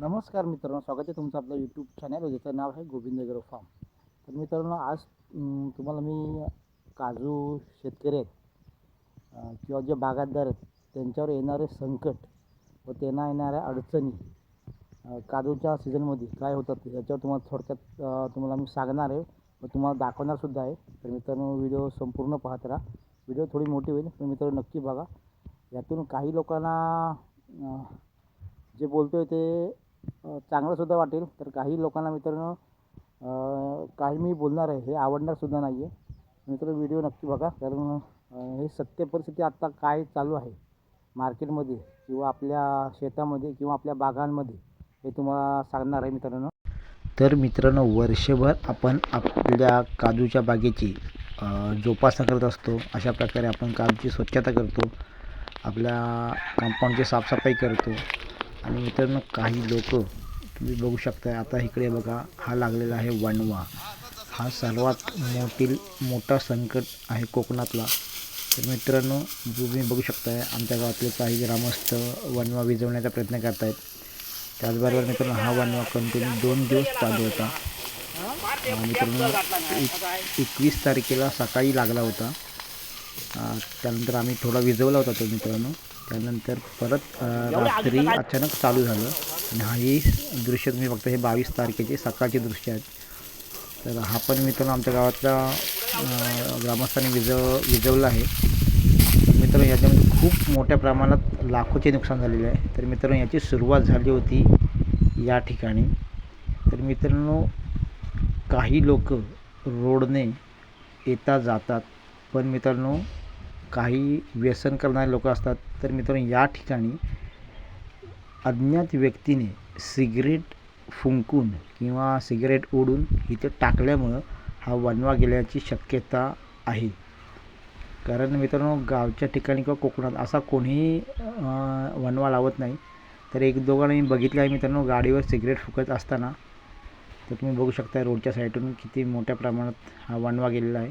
नमस्कार मित्रांनो स्वागत आहे तुमचं आपलं यूट्यूब चॅनल ज्याचं नाव आहे गोविंद गरो फार्म तर मित्रांनो आज तुम्हाला मी काजू शेतकरी आहेत किंवा जे बागायतदार आहेत त्यांच्यावर येणारे संकट व त्यांना येणाऱ्या अडचणी काजूच्या सीझनमध्ये काय होतात याच्यावर तुम्हाला थोडक्यात तुम्हाला मी सांगणार आहे व तुम्हाला दाखवणार सुद्धा आहे. तर मित्रांनो व्हिडिओ संपूर्ण पाहत राहा. व्हिडिओ थोडी मोठी होईल पण मित्रांनो नक्की बघा. यातून काही लोकांना जे बोलतो आहे ते चांगलंसुद्धा वाटेल. तर काही लोकांना मित्रांनो काही मी बोलणार आहे हे आवडणार सुद्धा नाही आहे मित्र व्हिडिओ नक्की बघा. कारण हे सत्य परिस्थिती आत्ता काय चालू आहे? मार्केटमध्ये किंवा आपल्या शेतामध्ये किंवा आपल्या बागांमध्ये हे तुम्हाला सांगणार आहे मित्रांनो. तर मित्रांनो वर्षभर आपण आपल्या काजूच्या बागेची जोपासना करत असतो. अशा प्रकारे आपण काजूची स्वच्छता करतो. आपल्या कंपाऊंडची साफसफाई करतो. आणि मित्रांनो काही लोक तुम्ही बघू शकता आता इकडे बघा हा लागलेला आहे वणवा. हा सर्वात मोठी मोठा संकट आहे कोकणातला. तर मित्रांनो तुम्ही बघू शकताय आमच्या गावातले काही ग्रामस्थ वणवा विजवण्याचा प्रयत्न करत आहेत त्याचबरोबर मित्रांनो हा वणवा कंटिन्यू दोन दिवस चालू होता. मित्रांनो एक एकवीस तारखेला सकाळी लागला होता. त्यानंतर आम्ही थोडा विजवला होता तो मित्रांनो. त्यानंतर परत रात्री अचानक चालू झालं. आणि हाही दृश्य तुम्ही बघता हे बावीस तारखेचे सकाळचे दृश्य आहेत. तर हा पण मित्रांनो आमच्या गावातल्या अं, ग्रामस्थांनी विजव विजवला आहे. तर मित्रांनो याच्यामध्ये खूप मोठ्या प्रमाणात लाखोचे नुकसान झालेले आहे. तर मित्रांनो याची सुरुवात झाली होती या ठिकाणी. तर मित्रांनो काही लोक रोडने येता जातात. पण मित्रांनो काही व्यसन करणारे लोक असतात. तर मित्रांनो या ठिकाणी अज्ञात व्यक्तीने सिगरेट फुंकून किंवा सिगरेट ओढून इथे टाकल्यामुळं हा वणवा गेल्याची शक्यता आहे. कारण मित्रांनो गावच्या ठिकाणी किंवा कोकणात असा कोणीही वणवा लावत नाही. तर एक दोघांना मी बघितलं आहे मित्रांनो गाडीवर सिगरेट फुकत असताना. तर तुम्ही बघू शकता रोडच्या साईडून किती मोठ्या प्रमाणात हा वणवा गेलेला आहे.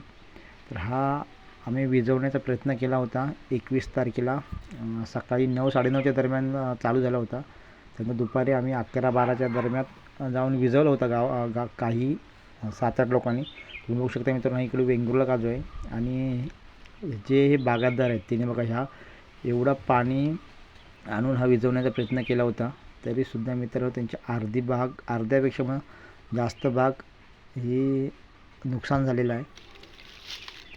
तर हा आम्ही विजवण्याचा प्रयत्न केला होता. एकवीस तारखेला सकाळी नऊ साडेनऊच्या दरम्यान चालू झाला होता. त्यानंतर दुपारी आम्ही अकरा बाराच्या दरम्यान जाऊन विजवलं होतं गाव गा काही सात आठ लोकांनी. तुम्ही बघू शकता मित्रांनो इकडे वेंगुर्ला काजू आहे. आणि जे हे बागायतदार आहेत तिने बघा ह्या एवढा पाणी आणून हा विजवण्याचा प्रयत्न केला होता. तरीसुद्धा मित्रांनो त्यांची अर्धी भाग अर्ध्यापेक्षा जास्त भाग हे नुकसान झालेलं आहे.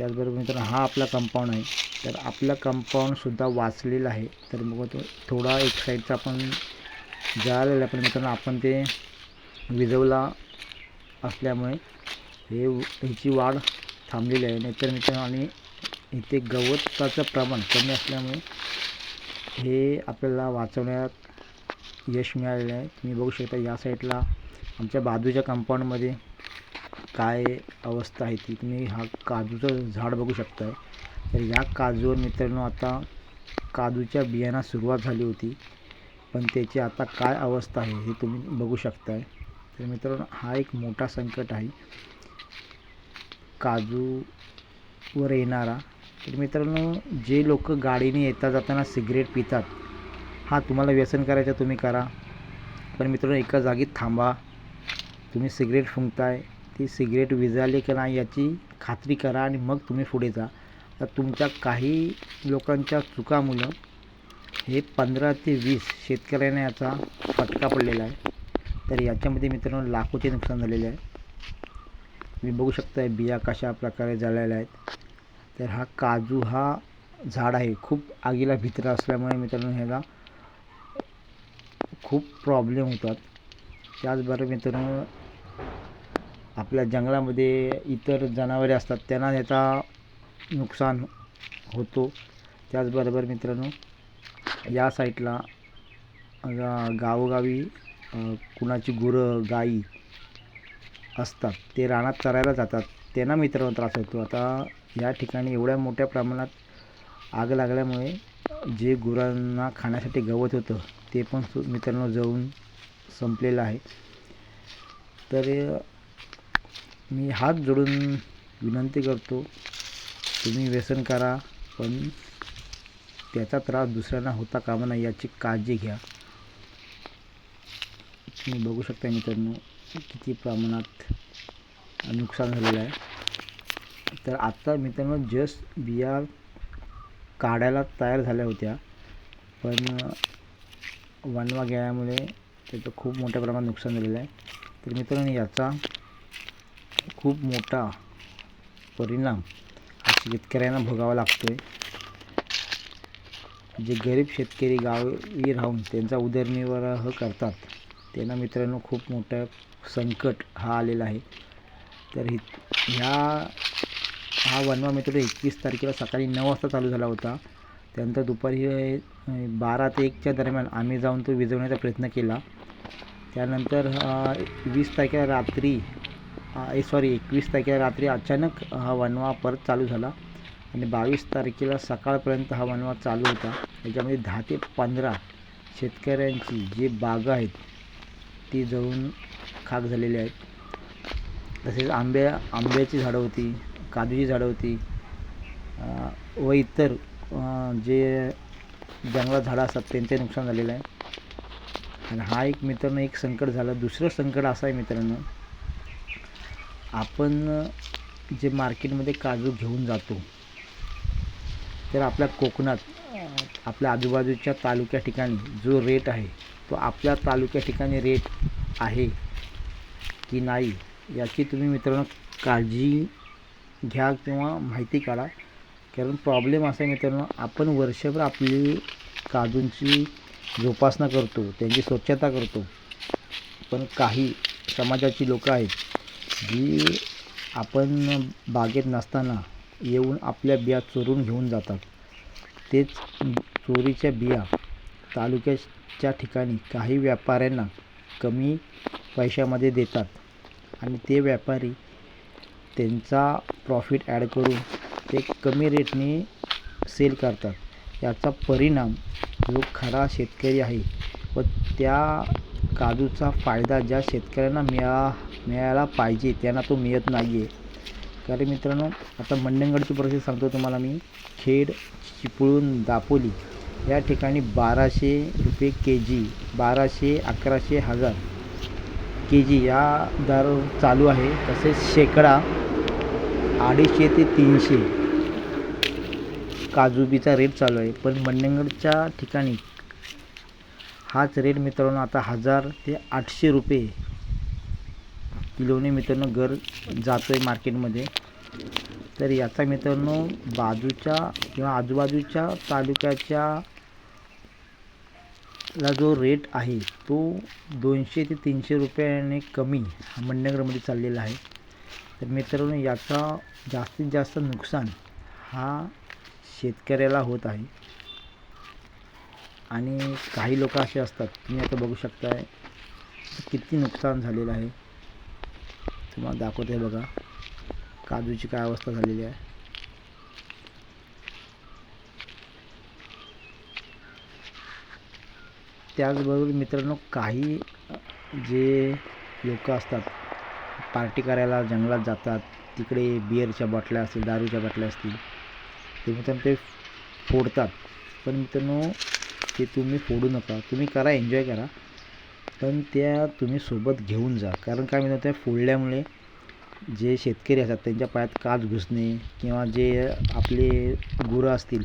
त्याचबरोबर मित्रांनो हा आपला कंपाऊंड आहे. तर आपला कंपाऊंडसुद्धा वाचलेला आहे. तर मग तो थोडा एक साईडचा आपण जळालेला आहे पण मित्रांनो आपण ते विजवला असल्यामुळे हे ह्याची वाढ थांबलेली आहे. नाहीतर मित्रांनो आणि इथे गवताचं प्रमाण कमी असल्यामुळे हे आपल्याला वाचवण्यात यश मिळालेलं आहे. तुम्ही बघू शकता या साईडला आमच्या बाजूच्या कंपाऊंडमध्ये काय अवस्था आहे ती तुम्ही हा काजूचं झाड बघू शकताय. तर या काजूवर मित्रांनो आता काजूच्या बियाणा सुरुवात झाली होती पण त्याची आता काय अवस्था आहे हे तुम्ही बघू शकताय. तर मित्रांनो हा एक मोठा संकट आहे. काजूवर येणारा तर मित्रांनो जे लोक गाडीने येता जाताना सिगरेट पितात हा तुम्हाला व्यसन करायचं तुम्ही करा. पण मित्रांनो एका जागी थांबा. तुम्ही सिगरेट फुंकताय की सिगरेट विझाले की नाही याची खात्री करा आणि मग तुम्ही पुढे जा. तर तुमच्या काही लोकांच्या चुकामुळं हे पंधरा ते वीस शेतकऱ्यांना याचा फटका पडलेला आहे. तर याच्यामध्ये मित्रांनो लाखोचे नुकसान झालेले आहे. तुम्ही बघू शकता बिया कशा प्रकारे जळलेल्या आहेत. तर हा काजू हा झाड आहे. खूप आगीला भित्र असल्यामुळे मित्रांनो ह्याला खूप प्रॉब्लेम होतात. त्याचबरोबर मित्रांनो आपल्या जंगलामध्ये इतर जनावरे असतात त्यांना याचा नुकसान होतो. त्याचबरोबर मित्रांनो या साईडला गावोगावी कुणाची गुरं गाई असतात ते रानात चरायला जातात. त्यांना मित्रांनो त्रास होतो. आता या ठिकाणी एवढ्या मोठ्या प्रमाणात आग लागल्यामुळे जे गुरांना खाण्यासाठी गवत होतं ते पण मित्रांनो जळून संपलेलं आहे. तर मी हात जोडून विनंती करतो तुम्ही व्यसन करा पण त्याचा त्रास दुसऱ्यांना होता कामा नाही याची काळजी घ्या. तुम्ही बघू शकता मित्रांनो किती प्रमाणात नुकसान झालेलं आहे. तर आत्ता मित्रांनो जस्ट बिया काढायला तयार झाल्या होत्या पण वनवा गेल्यामुळे त्याचं खूप मोठ्या प्रमाणात नुकसान झालेलं आहे. तर मित्रांनो याचा खूप मोठा परिणाम शेतकऱ्यांना भोगावा लागतो आहे जे गरीब शेतकरी गावी राहून त्यांचा उदरनिर्वाह करतात त्यांना मित्रांनो खूप मोठं संकट हा आलेला आहे. तर हि ह्या हा वनवा मित्र एकवीस तारखेला सकाळी नऊ वाजता चालू झाला होता. त्यानंतर दुपारी बारा ते एकच्या दरम्यान आम्ही जाऊन तो विझवण्याचा प्रयत्न केला. त्यानंतर वीस तारखेला रात्री सॉरी एकवीस तारखेला रात्री अचानक हा वनवा परत चालू झाला आणि बावीस तारखेला सकाळपर्यंत हा वनवा चालू होता. याच्यामध्ये दहा ते पंधरा शेतकऱ्यांची जी बागं आहेत ती जळून खाक झालेली आहेत. तसेच आंब्या आंब्याची झाडं होती काजूची झाडं होती व इतर जे जंगलात झाडं असतात त्यांचे नुकसान झालेलं आहे. आणि हा एक मित्रांनो एक संकट झालं. दुसरं संकट असं आहे मित्रांनो आपण जे मार्केटमध्ये काजू घेऊन जातो तर आपल्या कोकणात आपल्या आजूबाजूच्या तालुक्या ठिकाणी जो रेट आहे तो आपल्या तालुक्या ठिकाणी रेट आहे की नाही याची तुम्ही मित्रांनो काळजी घ्या किंवा माहिती काढा. कारण प्रॉब्लेम असा आहे मित्रांनो आपण वर्षभर आपली काजूंची जोपासना करतो त्यांची स्वच्छता करतो. पण काही समाजाची लोकं आहेत जी आपण बागेत नसताना येऊन आपल्या बिया चोरून घेऊन जातात. तेच चोरीच्या बिया तालुक्याच्या ठिकाणी काही व्यापाऱ्यांना कमी पैशामध्ये देतात आणि ते व्यापारी त्यांचा प्रॉफिट ॲड करून ते कमी रेटने सेल करतात. याचा परिणाम जो खरा शेतकरी आहे व त्या काजूचा फायदा ज्या शेतकऱ्यांना मिळा मिळायला पाहिजे त्यांना तो मिळत नाही आहे कारण मित्रांनो आता मंडणगडची परिस्थिती सांगतो तुम्हाला मी. खेड चिपळूण दापोली या ठिकाणी बाराशे रुपये के जी बाराशे अकराशे हजार के जी या दर चालू आहे. तसेच शेकडा अडीचशे ते तीनशे काजूबीचा रेट चालू आहे. पण मंडणगडच्या ठिकाणी हाच रेट मित्रांनो आता हजार ते आठशे रुपये किलोने मित्रांनो घर जातो आहे मार्केटमध्ये. तर याचा मित्रांनो बाजूच्या किंवा आजूबाजूच्या तालुक्याच्या ला जो रेट आहे तो दोनशे ते तीनशे रुपयाने कमी हा मंडनगरमध्ये चाललेला आहे. तर मित्रांनो याचा जास्तीत जास्त नुकसान हा शेतकऱ्याला होत आहे. आणि काही लोक असे असतात तुम्ही आता बघू शकताय किती नुकसान झालेलं आहे. तुम्हाला दाखवते बघा काजूची काय अवस्था झालेली आहे. त्याचबरोबर मित्रांनो काही जे लोक असतात पार्टी करायला जंगलात जातात तिकडे बिअरच्या बाटल्या असतील दारूच्या बाटल्या असतील ते मित्रांनो ते फोडतात. पण मित्रांनो ते तुम्ही फोडू नका. तुम्ही करा एन्जॉय करा. पण त्या तुम्ही सोबत घेऊन जा. कारण काय मित्रांनो त्या फोडल्यामुळे जे शेतकरी असतात त्यांच्या पायात काच घुसणे किंवा जे आपले गुरं असतील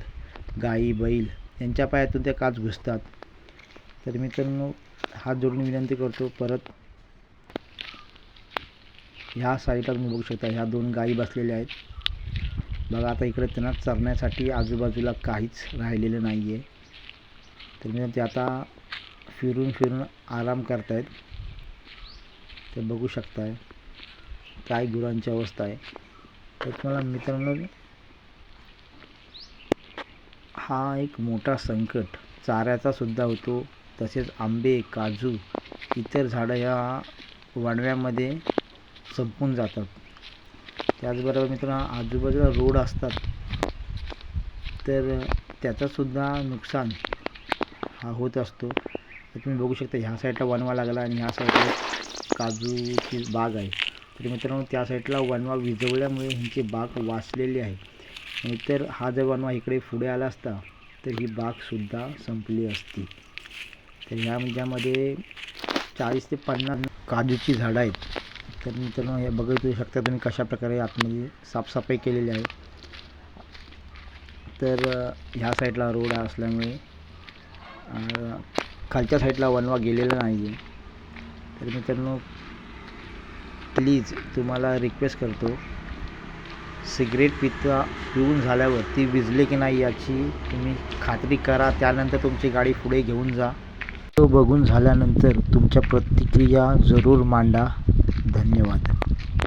गाई बैल यांच्या पायातून त्या काच घुसतात. तर मित्रांनो हात जोडून विनंती करतो परत ह्या साईडला तुम्ही बघू शकता ह्या दोन गायी बसलेल्या आहेत. बघा आता इकडे त्यांना चरण्यासाठी आजूबाजूला काहीच राहिलेलं नाही आहे तर मी ते आता फिरून फिरून आराम करतायत. ते बघू शकताय काय गुरांची अवस्था आहे. तर तुम्हाला मित्रांनो हा एक मोठा संकट. चाऱ्याचा सुद्धा होतो तसेच आंबे काजू इतर झाडं ह्या वणव्यामध्ये संपून जातात. त्याचबरोबर मित्रांनो आजूबाजूला रोड असतात. तर त्याचंसुद्धा नुकसान हा होत असतो. तर तुम्ही बघू शकता ह्या साईडला वनवा लागला आणि ह्या साईडला काजूची बाग आहे. तर मित्रांनो त्या साईडला वनवा विजवल्यामुळे ह्यांची बाग वाचलेली आहे. नाहीतर हा जर वनवा इकडे पुढे आला असता तर ही बागसुद्धा संपली असती. तर ह्या ज्यामध्ये चाळीस ते पन्नास काजूची झाडं आहेत. तर मित्रांनो हे बघू शकता तुम्ही कशा प्रकारे आतमध्ये साफसफाई केलेली आहे. तर ह्या साईडला रोड असल्यामुळे खालच्या साईडला वनवा गेलेला नाही आहे तर मित्रांनो प्लीज तुम्हाला रिक्वेस्ट करतो सिगरेट पिता पिऊन झाल्यावर ती विजले की नाही याची तुम्ही खात्री करा. त्यानंतर तुमची गाडी पुढे घेऊन जा. तो बघून झाल्यानंतर तुमच्या प्रतिक्रिया जरूर मांडा. धन्यवाद.